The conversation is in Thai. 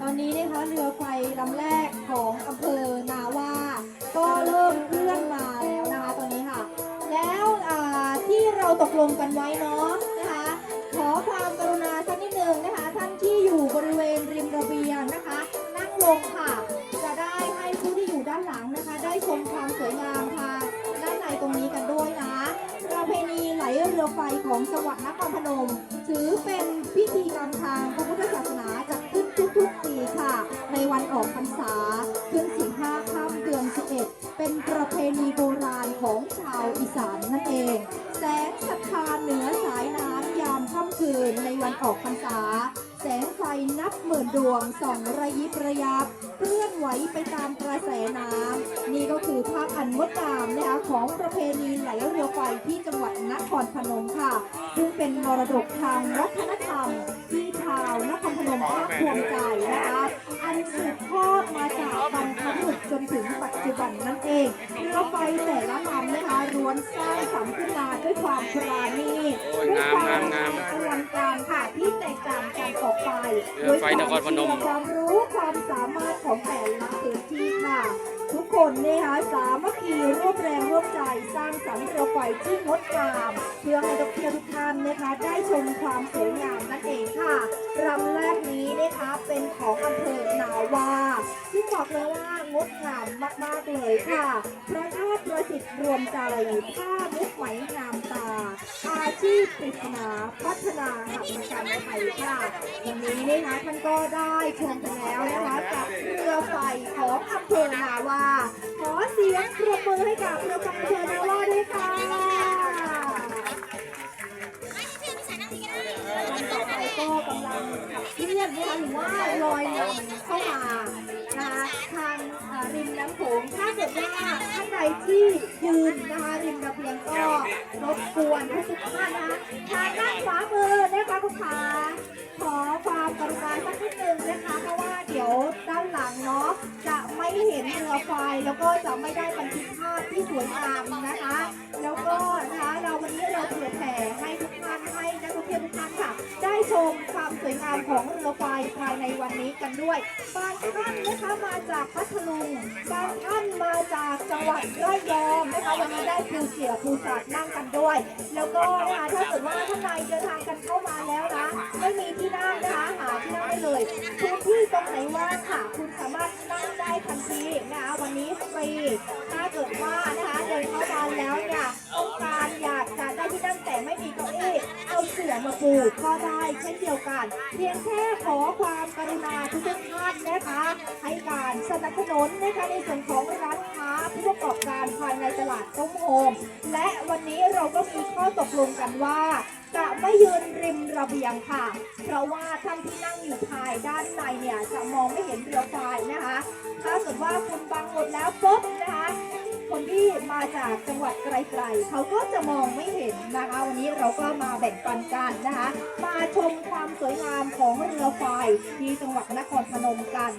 ตอนนี้นะคะเรือไฟลำแรกของอำเภอนาว่าก็เริ่มเคลื่อนมาแล้วนะคะตอนนี้ค่ะ แล้วที่เราตกลงกันไว้เนาะนะคะ ขอความกรุณาสักนิดนึงนะคะ ท่านที่อยู่บริเวณริมระเบียงนะคะ นั่งลงค่ะ จะได้ให้ผู้ที่อยู่ด้านหลังนะคะ ได้ชมความสวยงามค่ะด้านในตรงนี้กันด้วยนะประเพณีไหลเรือไฟของจังหวัดนครพนม ถือเป็นพิธีกรรมทางพระพุทธ ออกพรรษาขึ้นสิบห้าค่ำเดือน11เอ็ดเป็นประเพณีโบราณของชาวอีสานนั่นเอง แสงศรัทธาเหนือสายน้ำยามค่ำคืนในวันออกพรรษา แสงไฟนับหมื่นดวงส่องระยิบระยับเคลื่อนไหวไปตามกระแสน้ำนี่ก็คือภาพอันงดงามนะคะของประเพณีไหลเรือไฟที่จังหวัดนครพนมค่ะ ซึ่งเป็นมรดกทางวัฒนธรรมที่ชาวนครพนมภาคภูมิใจนะคะ อันสืบทอดมาจากบรรพบุรุษจนถึงปัจจุบันนั่นเองเรือไฟแต่ละลำนะคะล้วนสร้างสรรค์ขึ้นมาด้วยความปราณีตด้วยงามความงามงามอลังการค่ะที่แตกต่างกันออกไปเรือไฟนครพนมด้วยความเชื่อความรู้ความสามารถของแต่ละพื้นที่ค่ะทุกคนนะคะสามัคคีร่วมแรงร่วมใจสร้างสรรค์เรือไฟที่งดงามเพื่อให้นักเที่ยวทุกท่านนะคะได้ชมความสวยงามนั่นเองค่ะลำแรก นะคะเป็นของอำเภอนาวาซึ่งบอกเลยว่างดงามมากๆเลยค่ะพระธาตุประสิทธิ์รวมใจผ้ามุกไหมงามตา อาชีพปริศนาพัฒนาหัตถกรรไทยค่ะวันนี้นะคะท่านก็ได้ชมกันแล้วนะคะกับเรือไฟของอำเภอนาวาขอเสียงปรบมือให้กับเรือไฟอำเภอนาวาำลังขับเคลื่อนะคะหรือว่าลอยลำเข้ามานะคะทางริมน้ำโขงถ้าเกิดว่าท่านใดที่ยืนนะคะริมระเบียงก็รบกวนทุกท่านนะคะทางด้านขวามือนะคะคุณขาขอความกรุณาสักนิดนึงนะคะเพราะว่าเดี๋ยวด้านหลังเนาะจะไม่เห็นเรือไฟแล้วก็จะไม่ได้บันทึกภาพที่สวยงามนะคะ แล้วก็นะคะเราวันนี้เราเผื่อแผ่ให้ทุก สวยงามของเรือไฟภายในวันนี้กันด้วย บางท่านนะคะมาจากพัทลุง บางท่านมาจากจังหวัดระยองนะคะวันนี้ได้ภูเสียภูสัตว์นั่งกันด้วย แล้วก็นะคะถ้าเกิดว่าท่านใดเดินทางกันเข้ามาแล้วนะ ไม่มีที่นั่งนะคะหาที่นั่งได้เลยพื้นที่ตรงไหนว่างค่ะ คุณสามารถนั่งได้ทันทีนะคะวันนี้ฟรีถ้าเกิดว่านะคะเดินเข้ามา เอาเสื่อมาปูก็ได้เช่นเดียวกัน เพียงแค่ขอความกรุณาทุกท่านนะคะให้การสนับสนุนนะคะในส่วนของร้านค้าผู้ประกอบการภายในตลาดต้มโฮมและวันนี้เราก็มีข้อตกลงกันว่าจะไม่ยืนริมระเบียงค่ะ เพราะว่าท่านที่นั่งอยู่ภายด้านในเนี่ยจะมองไม่เห็นเรือไฟนะคะ ถ้าเกิดว่าคุณบังหมดแล้วปุ๊บนะคะ มาจากจังหวัดไกลๆ เขาก็จะมองไม่เห็นนะคะวันนี้เราก็มาแบ่งปันกันนะคะ มาชมความสวยงามของเรือไฟที่จังหวัดนครพนมกัน